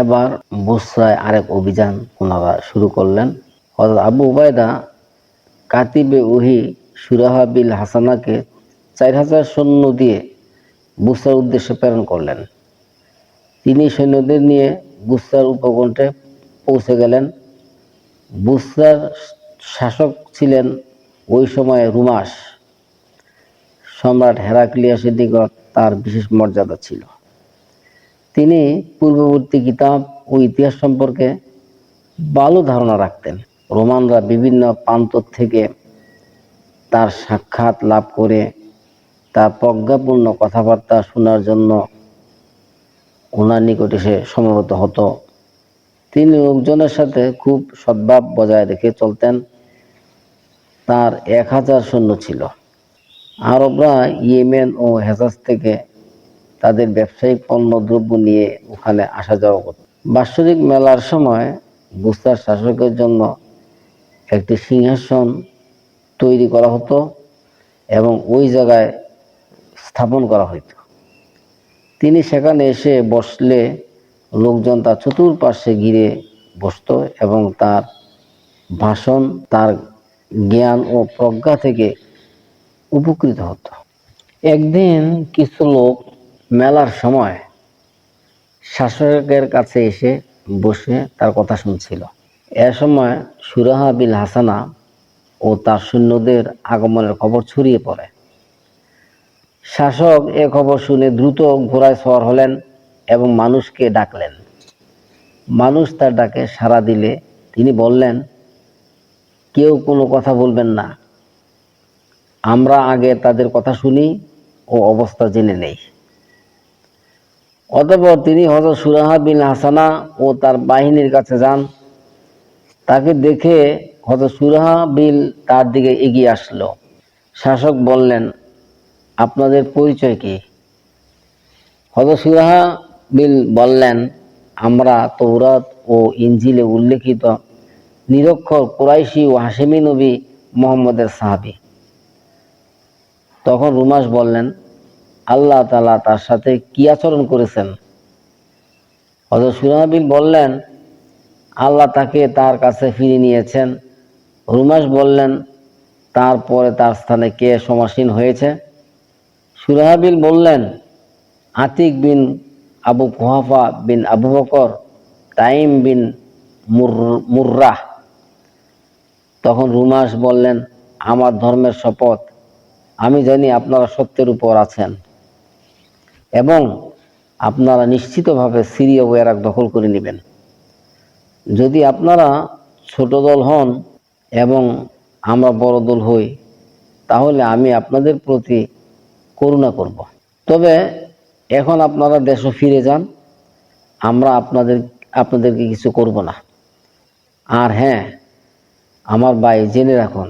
এবার বুসরায় আরেক অভিযান ওনারা শুরু করলেন। হযরত আবু উবায়দা কাতিবে উহি সুরাহা বিল হাসানাকে চার হাজার সৈন্য দিয়ে বুসার উদ্দেশ্যে প্রেরণ করলেন। তিনি সৈন্যদের নিয়ে বুসরার উপকণ্ঠে পৌঁছে গেলেন। বুসরার শাসক ছিলেন ওই সময়ে রুমাস। সম্রাট হেরাক্লিয়াসের নিকট তার বিশেষ মর্যাদা ছিল। তিনি পূর্ববর্তী কিতাব ও ইতিহাস সম্পর্কে ভালো ধারণা রাখতেন। রোমানরা বিভিন্ন প্রান্ত থেকে তার সাক্ষাৎ লাভ করে তার প্রজ্ঞাপূর্ণ কথাবার্তা শোনার জন্য ওনার নিকট এসে সমবেত হতো। তিনি লোকজনের সাথে খুব সদ্ভাব বজায় রেখে চলতেন। তার এক হাজার সৈন্য ছিল। আরবরা ইয়েমেন ও হেজাজ থেকে তাদের ব্যবসায়িক পণ্য দ্রব্য নিয়ে ওখানে আসা যাওয়া করত। বাৎসরিক মেলার সময় বুস্তার শাসকের জন্য একটি সিংহাসন তৈরি করা হতো এবং ওই জায়গায় স্থাপন করা হতো তিনি সেখানে এসে বসলে লোকজন তার চতুর্পাশে ঘিরে বসতো এবং তার ভাষণ, তার জ্ঞান ও প্রজ্ঞা থেকে উপকৃত হতো। একদিন কিছু লোক মেলার সময় শাসকের কাছে এসে বসে তার কথা শুনছিল। এ সময় সুরাহা বিল হাসানা ও তার সৈন্যদের আগমনের খবর ছড়িয়ে পড়ে। শাসক এ খবর শুনে দ্রুত ঘোড়ায় সওয়ার হলেন এবং মানুষকে ডাকলেন। মানুষ তার ডাকে সাড়া দিলে তিনি বললেন, কেউ কোনো কথা বলবেন না। আমরা আগে তাদের কথা শুনি ও অবস্থা জেনে নেই। অতঃপর তিনি হজরত সুরাহা বিন হাসানা ও তার বাহিনীর কাছে যান। তাকে দেখে হজরত সুরাহা বিল তার দিকে এগিয়ে আসলো। শাসক বললেন, আপনাদের পরিচয় কি? হজরত সুরাহা বিল বললেন, আমরা তৌরাত ও ইঞ্জিলে উল্লেখিত নিরক্ষর কুরাইশি ও হাসেমি নবী মোহাম্মদের সাহাবি। তখন রুমাস বললেন আল্লাহ তালা তার সাথে কি আচরণ করেছেন? হজরত সুরাবিল বললেন, আল্লাহ তাকে তার কাছে ফিরিয়ে নিয়েছেন। রুমাস বললেন, তারপরে তার স্থানে কে সমাসীন হয়েছে? সুরাহাবিল বললেন, আতিক বিন আবু কুহাফা বিন আবু বকর, তাইম বিন মুর- মুর্রাহ। তখন রুমাস বললেন, আমার ধর্মের শপথ, আমি জানি আপনারা সত্যের উপর আছেন। এবং আপনারা নিশ্চিতভাবে সিরিয়া ও এরাক দখল করে নেবেন। যদি আপনারা ছোট দল হন এবং আমরা বড় দল হই, তাহলে আমি আপনাদের প্রতি করুণা করব। তবে এখন আপনারা দেশে ফিরে যান, আমরা আপনাদের, আপনাদেরকে কিছু করব না। আর হ্যাঁ আমার ভাই জেনে রাখুন,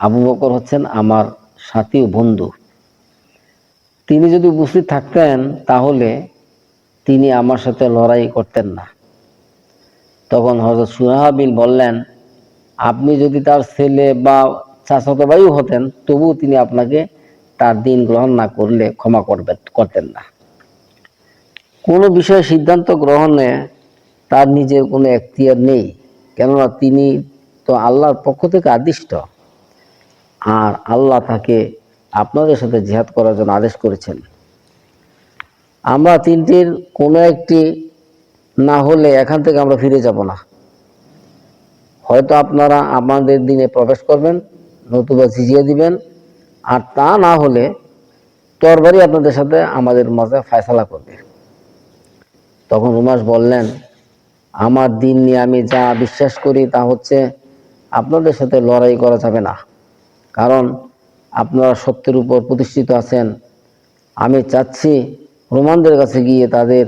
আবু বকর হচ্ছেন আমার সাথী বন্ধু। তিনি যদি উপস্থিত থাকতেন, তাহলে তিনি আমার সাথে লড়াই করতেন না। তখন হজরত সুহাবিল বললেন, আপনি যদি তার ছেলে বা চাচাতো ভাইও হতেন, তবুও তিনি আপনাকে তার দিন গ্রহণ না করলে ক্ষমা করবেন করতেন না। কোনো বিষয়ে সিদ্ধান্ত গ্রহণে তার নিজের কোনো এখতিয়ার নেই, কেননা তিনি তো আল্লাহর পক্ষ থেকে আদিষ্ট। আর আল্লাহ তাকে আপনাদের সাথে জিহাদ করার জন্য আদেশ করেছেন। আমরা তিনটির কোনো একটি না হলে এখান থেকে আমরা ফিরে যাব না। হয়তো আপনারা আমাদের দিনে প্রবেশ করবেন, নতুবা ঝিঝিয়ে দিবেন, আর তা না হলে তরবারি আপনাদের সাথে আমাদের মাঝে ফয়সালা করবে। তখন রুমাস বললেন, আমার দিন নিয়ে আমি যা বিশ্বাস করি তা হচ্ছে আপনাদের সাথে লড়াই করা যাবে না। কারণ আপনারা সত্যের উপর প্রতিষ্ঠিত আছেন। আমি চাচ্ছি রোমানদের কাছে গিয়ে তাদের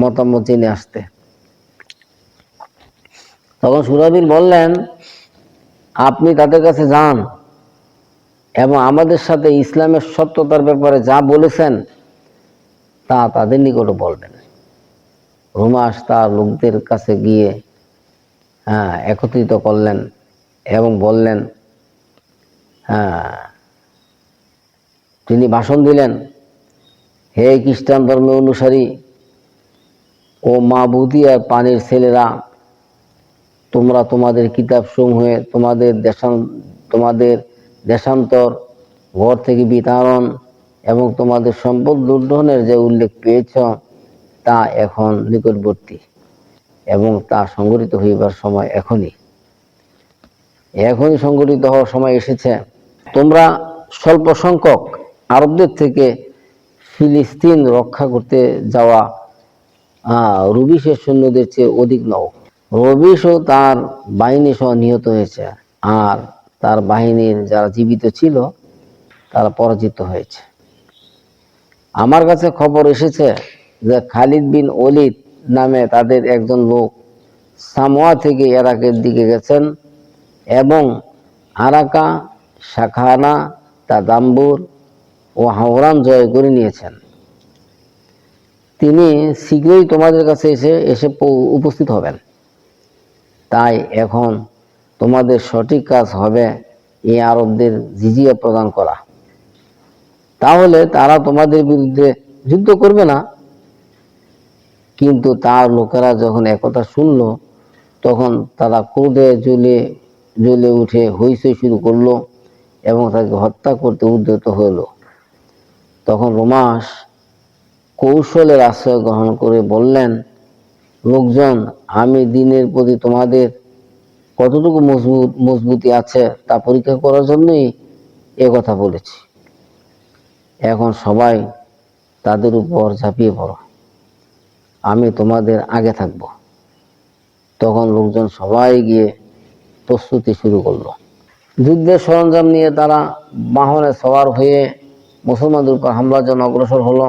মতামত জেনে আসতে। তখন সুরাবিল বললেন, আপনি তাদের কাছে যান এবং আমাদের সাথে ইসলামের সত্যতার ব্যাপারে যা বলেছেন, তা তাদের নিকটে বলবেন। রুমাস তার লোকদের কাছে গিয়ে হ্যাঁ একত্রিত করলেন এবং বললেন হ্যাঁ তিনি ভাষণ দিলেন, হে খ্রিস্টান ধর্মের অনুসারী ও মাবুদি আর পানির ছেলেরা, তোমরা তোমাদের কিতাব সমূহে তোমাদের দেশান, তোমাদের দেশান্তর, ঘর থেকে বিতাড়ন এবং তোমাদের সম্পদ লুণ্ঠনের যে উল্লেখ পেয়েছ, তা এখন নিকটবর্তী এবং তা সংগঠিত হইবার সময় এখনই। এখনই সংগঠিত হওয়ার সময় এসেছে। তোমরা স্বল্প সংখ্যক আরবদের থেকে ফিলিস্তিন রক্ষা করতে যাওয়া রবিশের সৈন্যদের চেয়ে অধিক নও। রবিশও তার বাহিনী সহ নিহত হয়েছে আর তার বাহিনীর যারা জীবিত ছিল, তারা পরাজিত হয়েছে। আমার কাছে খবর এসেছে যে খালিদ বিন ওলিদ নামে তাদের একজন লোক সামোয়া থেকে এরাকের দিকে গেছেন এবং আরাকা, শাখানা, তাদাম্বুর ও হাওরান জয় করে নিয়েছেন। তিনি শীঘ্রই তোমাদের কাছে এসে এসে উপস্থিত হবেন। তাই এখন তোমাদের সঠিক কাজ হবে এই আরবদের জিজিয়া প্রদান করা। তাহলে তারা তোমাদের বিরুদ্ধে যুদ্ধ করবে না। কিন্তু তার লোকেরা যখন একথা শুনল, তখন তারা ক্রোধে জ্বলে জ্বলে উঠে হইচই শুরু করল এবং তাকে হত্যা করতে উদ্যত হলো তখন রোমাস কৌশলের আশ্রয় গ্রহণ করে বললেন, লোকজন, আমি দিনের প্রতি তোমাদের কতটুকু মজবুত, মজবুতি আছে তা পরীক্ষা করার জন্যই এ কথা বলেছি। এখন সবাই তাদের উপর ঝাঁপিয়ে পড়ো। আমি তোমাদের আগে থাকব। তখন লোকজন সবাই গিয়ে প্রস্তুতি শুরু করল। যুদ্ধের সরঞ্জাম নিয়ে তারা বাহনে সওয়ার হয়ে মুসলমানদের উপর হামলার জন্য অগ্রসর হলো।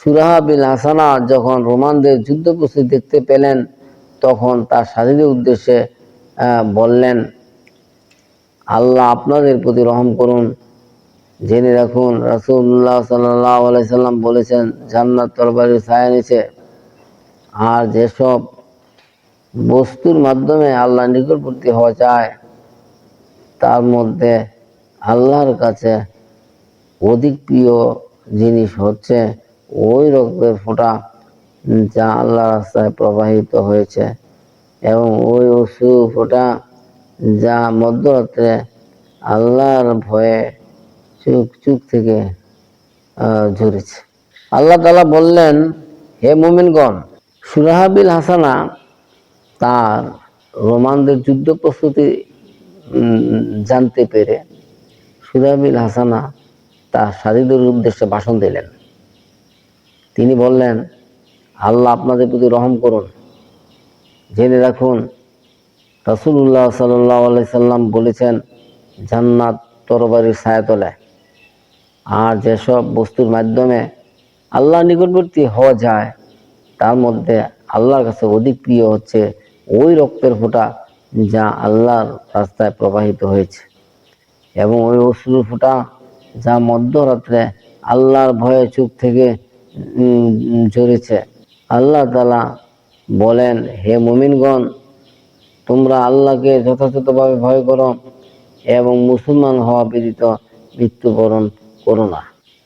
সুরাহা বিন হাসানা যখন রোমানদের যুদ্ধ প্রস্তুতি দেখতে পেলেন, তখন তার স্বাধীনের উদ্দেশ্যে বললেন, আল্লাহ আপনাদের প্রতি রহম করুন। জেনে রাখুন রাসুল্লাহ সাল্লাহ আলাইসাল্লাম বলেছেন, জান্নাত তরবারির ছায়া নিচে। আর যেসব বস্তুর মাধ্যমে আল্লাহ নিকটবর্তী হওয়া যায় তার মধ্যে আল্লাহর কাছে অধিক প্রিয় জিনিস হচ্ছে ওই রক্তের ফোঁটা যা আল্লাহ রাস্তায় প্রবাহিত হয়েছে। এবং ওই অশ্রু ফোঁটা যা মধ্যরাত্রে আল্লাহর ভয়ে চুপ চুপ থেকে ঝরেছে। আল্লাহ তালা বললেন, হে মুমিনগণ, সুরাহাবিল হাসানা তার রোমানদের যুদ্ধ প্রস্তুতি জানতে পেরে সুরাহাবিল হাসানা তার সাথীদের উদ্দেশ্যে ভাষণ দিলেন। তিনি বললেন, আল্লাহ আপনাদের প্রতি রহম করুন। জেনে রাখুন রাসুল্লাহ সাল্লাহ সাল্লাম বলেছেন, জান্নাত তরবারির ছায়াতলে আর যেসব বস্তুর মাধ্যমে আল্লাহ নিকটবর্তী হওয়া যায়, তার মধ্যে আল্লাহর কাছে অধিক প্রিয় হচ্ছে ওই রক্তের ফোঁটা যা আল্লাহর রাস্তায় প্রবাহিত হয়েছে। এবং ওই অশ্রুর ফোঁটা যা মধ্যরাত্রে আল্লাহর ভয়ে চুপ থেকে ঝরেছে আল্লাহ তালা বলেন, হে মুমিনগণ, তোমরা আল্লাহকে যথাযথভাবে ভয় করো এবং মুসলমান হওয়া ব্যতীত মৃত্যুবরণ করো না।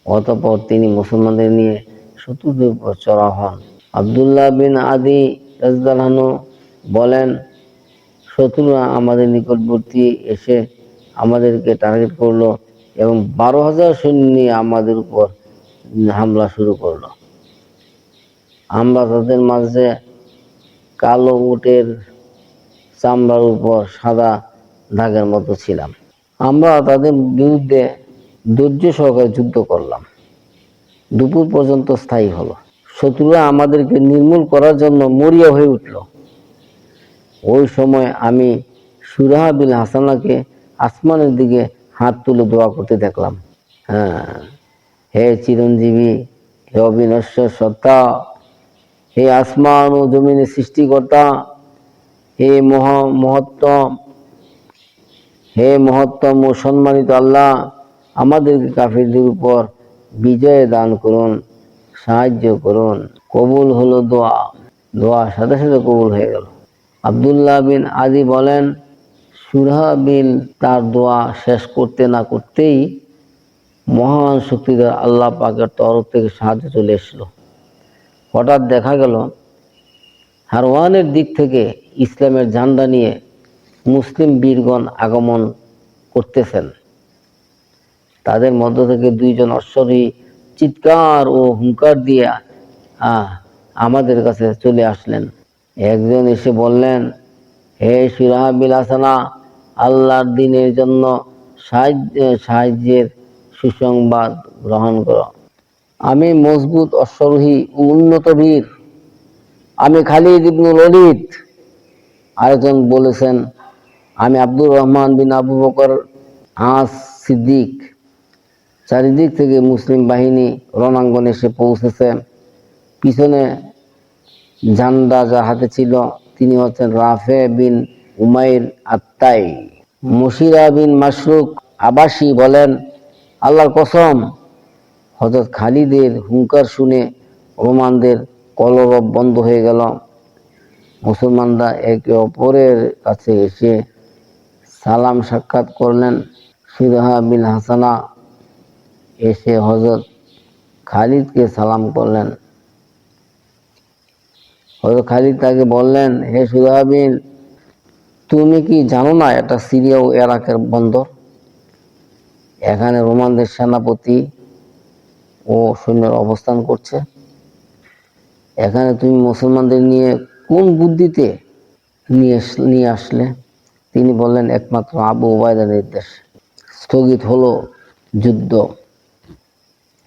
অতপর তিনি মুসলমানদের নিয়ে শত্রুদের উপর চড়া হন। আবদুল্লাহ বিন আদি রাজদালানু বলেন, শত্রুরা আমাদের নিকটবর্তী এসে আমাদেরকে টার্গেট করল এবং বারো হাজার সৈন্য নিয়ে আমাদের উপর হামলা শুরু করল। আমরা তাদের মাঝে কালো উটের চামড়ার উপর সাদা দাগের মতো ছিলাম। আমরা তাদের বিরুদ্ধে ধৈর্য সহকারে যুদ্ধ করলাম। দুপুর পর্যন্ত স্থায়ী হলো। শত্রুরা আমাদেরকে নির্মূল করার জন্য মরিয়া হয়ে উঠল। ওই সময় আমি সুরাহা বিন হাসানাকে আসমানের দিকে হাত তুলে দোয়া করতে দেখলাম। হ্যাঁ। হে চিরঞ্জীবী, হে অবিনশ্বর সত্তা, হে আসমান ও জমিনের সৃষ্টিকর্তা, হে মহা মহত্তম, হে মহত্তম ও সম্মানিত আল্লাহ, আমাদেরকে কাফিরদের উপর বিজয় দান করুন, সাহায্য করুন। কবুল হলো দোয়া। দোয়া সাথে সাথে কবুল হয়ে গেল। আবদুল্লাহ বিন আদি বলেন সুরহা বিন তার দোয়া শেষ করতে না করতেই মহান শক্তিধর আল্লাহ পাকের তরফ থেকে সাহায্য চলে এসলো হঠাৎ দেখা গেল, হারওয়ানের দিক থেকে ইসলামের ঝান্ডা নিয়ে মুসলিম বীরগণ আগমন করতেছেন। তাদের মধ্য থেকে দুইজন অশ্বরী চিৎকার ও হুঙ্কার দিয়ে আমাদের কাছে চলে আসলেন। একজন এসে বললেন, হে সুরাহাবিল হাসানা আল্লাহর দিনের জন্য সাহায্য, সাহায্যের সুসংবাদ গ্রহণ করো। আমি মজবুত অশ্বরোহী উন্নত বীর। আমি খালিদ ইবনুল অলিদ আরেকজন বলেছেন, আমি আব্দুর রহমান বিন আবু বকর আস সিদ্দিক। চারিদিক থেকে মুসলিম বাহিনী রণাঙ্গনে এসে পৌঁছেছে। পিছনে ঝান্ডা যা হাতে ছিল। তিনি হচ্ছেন রাফে বিন উমাইর আত্তাই মুশিরা বিন মাসরুক আবাসী বলেন, আল্লাহর কসম হজরত খালিদের হুঙ্কার শুনে রোমানদের কলরব বন্ধ হয়ে গেল। মুসলমানরা একে অপরের কাছে এসে সালাম সাক্ষাৎ করলেন। সুরাহা বিন হাসানা এসে হজরত খালিদকে সালাম করলেন। হজরত খালিদ তাকে বললেন, হে সুরাহা বিন তুমি কি জানো না এটা সিরিয়া ও এরাকের বন্দর? এখানে রোমানদের সেনাপতি ও সৈন্যের অবস্থান করছে। এখানে তুমি মুসলমানদের নিয়ে কোন বুদ্ধিতে নিয়ে আসলে? তিনি বললেন, একমাত্র আবু ওবায়দা নির্দেশ। স্থগিত হলো যুদ্ধ।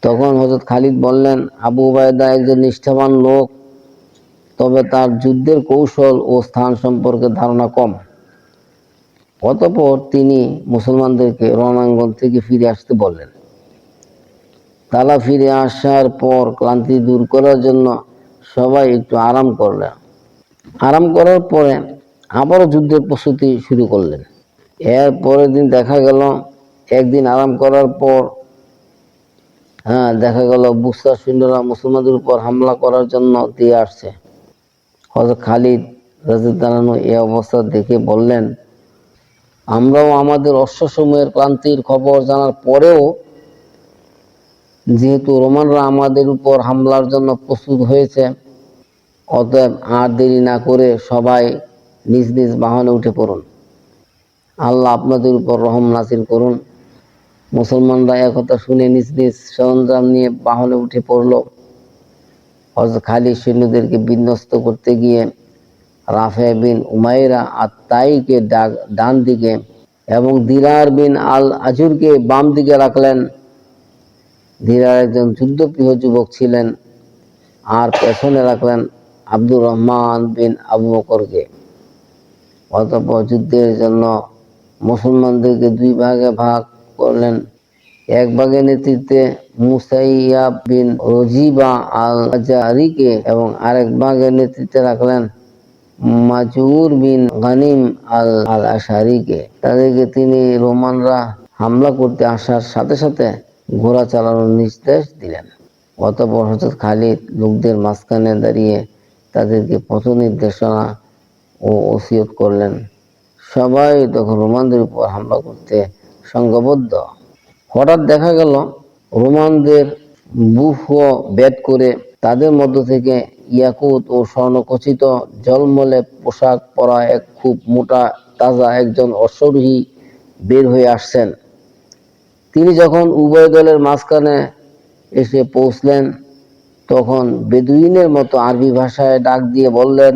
তখন হজরত খালিদ বললেন, আবু ওবায়দা একজন নিষ্ঠাবান লোক, তবে তার যুদ্ধের কৌশল ও স্থান সম্পর্কে ধারণা কম। অতঃপর তিনি মুসলমানদেরকে রণাঙ্গন থেকে ফিরে আসতে বললেন। তারা ফিরে আসার পর ক্লান্তি দূর করার জন্য সবাই একটু আরাম করলেন। আরাম করার পরে আবারও যুদ্ধের প্রস্তুতি শুরু করলেন। এর পরের দিন দেখা গেল, একদিন আরাম করার পর হ্যাঁ দেখা গেল বুসরা সৈন্যরা মুসলমানদের উপর হামলা করার জন্য দিয়ে আসছে। হজরত খালিদ রাজিদালানু এই অবস্থা দেখে বললেন আমরাও আমাদের অশ্বসময়ের ক্লান্তির খবর জানার পরেও যেহেতু রোমানরা আমাদের উপর হামলার জন্য প্রস্তুত হয়েছে, অতএব আর দেরি না করে সবাই নিজ নিজ বাহনে উঠে পড়ুন। আল্লাহ আপনাদের উপর রহম নাসিল করুন। মুসলমানরা একথা শুনে নিজ নিজ সরঞ্জাম নিয়ে বাহনে উঠে পড়ল। হজরত খালিদ সৈন্যদেরকে বিন্যস্ত করতে গিয়ে রাফে বিন উমাইরা ডাক- ডান দিকে এবং দিরার বিন আল আজুরকে বাম দিকে রাখলেন। ধীরার একজন যুদ্ধপ্রিয় যুবক ছিলেন আর পেছনে রাখলেন আব্দুর রহমান বিন আবু বকরকে। অতঃপর যুদ্ধের জন্য মুসলমানদেরকে দুই ভাগে ভাগ করলেন। এক ভাগের নেতৃত্বে মুসাইয়া বিন রজিবা আল আজারিকে এবং আরেক ভাগের নেতৃত্বে রাখলেন মাজুর বিন গানিম আল আল আশারিকে তাদেরকে তিনি রোমানরা হামলা করতে আসার সাথে সাথে ঘোড়া চালানোর নির্দেশ দিলেন। অতঃপর হজরত খালিদ লোকদের মাঝখানে দাঁড়িয়ে তাদেরকে পথ নির্দেশনা ও ওসিয়ত করলেন। সবাই তখন রোমানদের উপর হামলা করতে সংঘবদ্ধ। হঠাৎ দেখা গেল, রোমানদের বুফ ব্যাট করে তাদের মধ্য থেকে ইয়াকুত ও স্বর্ণকচিত জলমলে পোশাক পরা এক খুব মোটা, তাজা একজন অশ্বরোহী বের হয়ে আসছেন। তিনি যখন উভয় দলের মাঝখানে এসে পৌঁছলেন, তখন বেদুইনের মতো আরবি ভাষায় ডাক দিয়ে বললেন,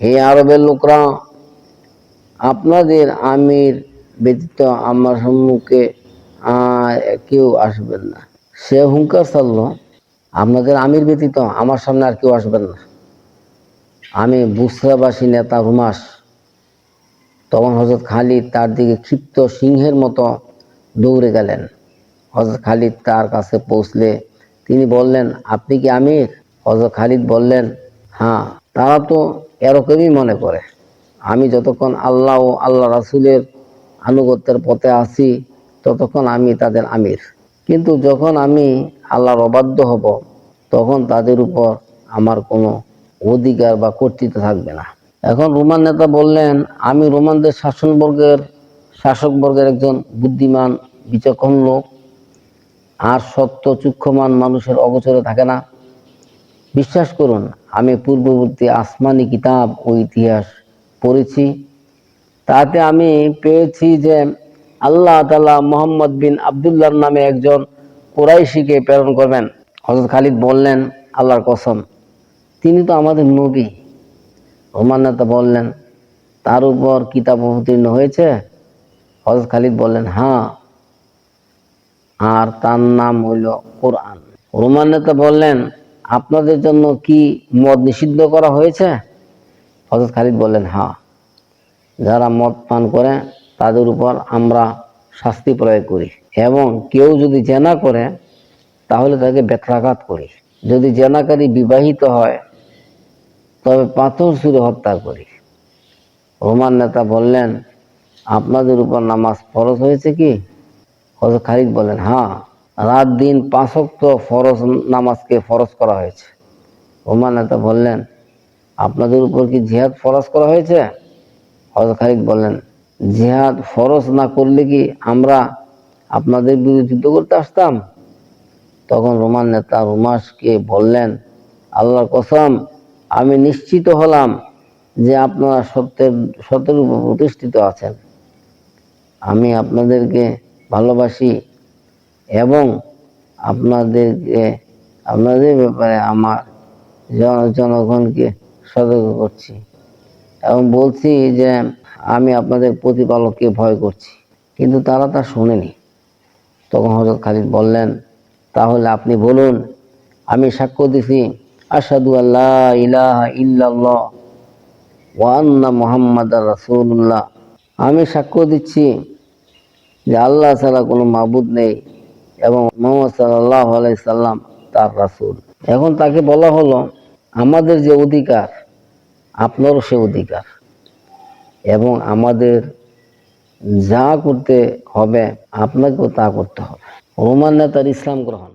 হে আরবের লোকরা, আপনাদের আমির ব্যতীত আমার সম্মুখে আর কেউ আসবেন না। সে হুঙ্কার ছাড়ল। আপনাদের আমির ব্যতীত আমার সামনে আর কেউ আসবেন না। আমি বুসরাবাসী নেতা হুমাস, তখন হজরত খালিদ তার দিকে ক্ষিপ্ত সিংহের মতো দৌড়ে গেলেন। হজরত খালিদ তার কাছে পৌঁছলে তিনি বললেন, আপনি কি আমির? হজরত খালিদ বললেন হ্যাঁ তারা তো এরকমই মনে করে। আমি যতক্ষণ আল্লাহ ও আল্লাহ রাসুলের আনুগত্যের পথে আছি, ততক্ষণ আমি তাদের আমির। কিন্তু যখন আমি আল্লাহর অবাধ্য হব, তখন তাদের উপর আমার কোনো অধিকার বা কর্তৃত্ব থাকবে না। এখন রোমান নেতা বললেন, আমি রোমানদের শাসনবর্গের, শাসকবর্গের একজন বুদ্ধিমান, বিচক্ষণ লোক। আর সত্য, চুক্ষমান মানুষের অগোচরে থাকে না। বিশ্বাস করুন, আমি পূর্ববর্তী আসমানি কিতাব ও ইতিহাস পড়েছি। তাতে আমি পেয়েছি যে আল্লাহ তালা মোহাম্মদ বিন আবদুল্লাহর নামে একজন কোরাইশিকে প্রেরণ করবেন। হজরত খালিদ বললেন, আল্লাহর কসম, তিনি তো আমাদের নবী। নেতা বললেন, তার উপর কিতাব অবতীর্ণ হয়েছে? হজরত খালিদ বললেন হ্যাঁ আর তার নাম হইল কোরআন। রোমান নেতা বললেন, আপনাদের জন্য কি মদ নিষিদ্ধ করা হয়েছে? হজরত খালিদ বললেন হ্যাঁ যারা মদ পান করে তাদের উপর আমরা শাস্তি প্রয়োগ করি। এবং কেউ যদি জেনা করে, তাহলে তাকে ব্যত্রাঘাত করি। যদি জেনাকারী বিবাহিত হয়, তবে পাথর ছুঁড়ে হত্যা করি। রোমান নেতা বললেন, আপনাদের উপর নামাজ ফরজ হয়েছে কি? হজরত খালিদ বলেন হ্যাঁ রাত দিন পাঁচক্ত ফরজ নামাজকে ফরজ করা হয়েছে। রোমান নেতা বললেন, আপনাদের উপর কি জিহাদ ফরজ করা হয়েছে? হজরত খালিদ বললেন জিহাদ ফরজ না করলে কি আমরা আপনাদের বিরুদ্ধে যুদ্ধ করতে আসতাম? তখন রোমান নেতা রোমাসকে বললেন, আল্লাহর কসম, আমি নিশ্চিত হলাম যে আপনারা সত্যের সত্যের উপর প্রতিষ্ঠিত আছেন। আমি আপনাদেরকে ভালোবাসি এবং আপনাদেরকে, আপনাদের ব্যাপারে আমার জন- জনগণকে সতর্ক করছি এবং বলছি যে আমি আপনাদের প্রতিপালককে ভয় করছি। কিন্তু তারা তা শোনেনি। তখন হজরত খালিদ বললেন, তাহলে আপনি বলুন, আমি সাক্ষ্য দিছি আসাদু আল্লাহ ইলাহা মোহাম্মদ রাসূলুল্লাহ। আমি সাক্ষ্য দিচ্ছি যে আল্লাহ ছাড়া কোনো মাবুদ নেই এবং মোহাম্মদ সাল্লাহ সাল্লাম তার রাসূল। এখন তাকে বলা হলো, আমাদের যে অধিকার, আপনারও সে অধিকার। এবং আমাদের যা করতে হবে আপনাকেও তা করতে হবে। রোমান নেতার ইসলাম গ্রহণ।